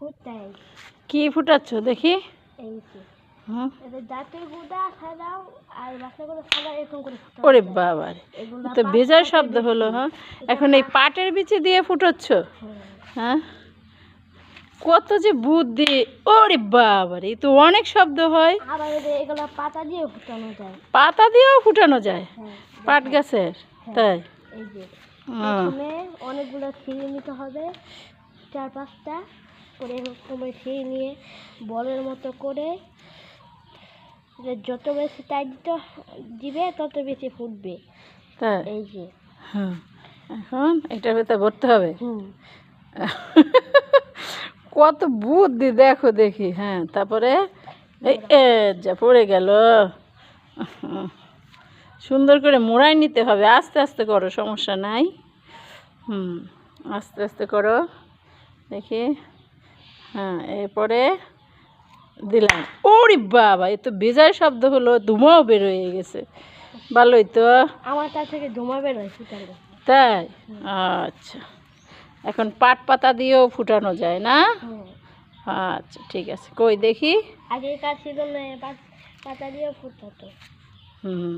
ফুটাই। কি ফুটাচ্ছ? দেখি। ওরে। বাবা তো শব্দ হলো হ্যাঁ? এখন এই পাটের বিচি দিয়ে ফুটোচ্ছ? হ্যাঁ। হ্যাঁ? কত যে বুদ্ধি। ওরে বাবা রে এ তো অনেক শব্দ হয়। পাতা দিয়ে ফুটানো যায়। পাতা দিয়েও ফুটানো যায়? হ্যাঁ পাট গাছের? তাই? এই যে। হুম। প্রথমে অনেকগুলো ছিঁড়ে নিতে হবে। চার পাঁচটা করে ছিঁড়ে নিয়ে বলের মতো করে যে যত বেশি টাইট দিবে তত বেশি ফুটবে। তাই? এই যে। হুম। এখন এটার ভেতরে ভরতে হবে? হুম। কত বুদ্ধি দেখো দেখি হ্যাঁ তারপরে এই যা পড়ে গেল। সুন্দর করে মোড়াই নিতে হবে। আস্তে আস্তে করো সমস্যা নাই। হুম আস্তে আস্তে করো। দেখি। হ্যাঁ এরপরে দিলাম। ওরে বাবা এ তো বেজার শব্দ হলো ধুমাও বের হয়ে গেছে। ভালোই তো। আমার তার থেকে বেরোয় ফুটালে তাই? আচ্ছা। এখন পাট পাতা দিয়েও ফুটানো যায় না? আচ্ছা ঠিক আছে। কই দেখি। আগেকার ছিল না পাতা দিয়ে ফুটাতো। হুম।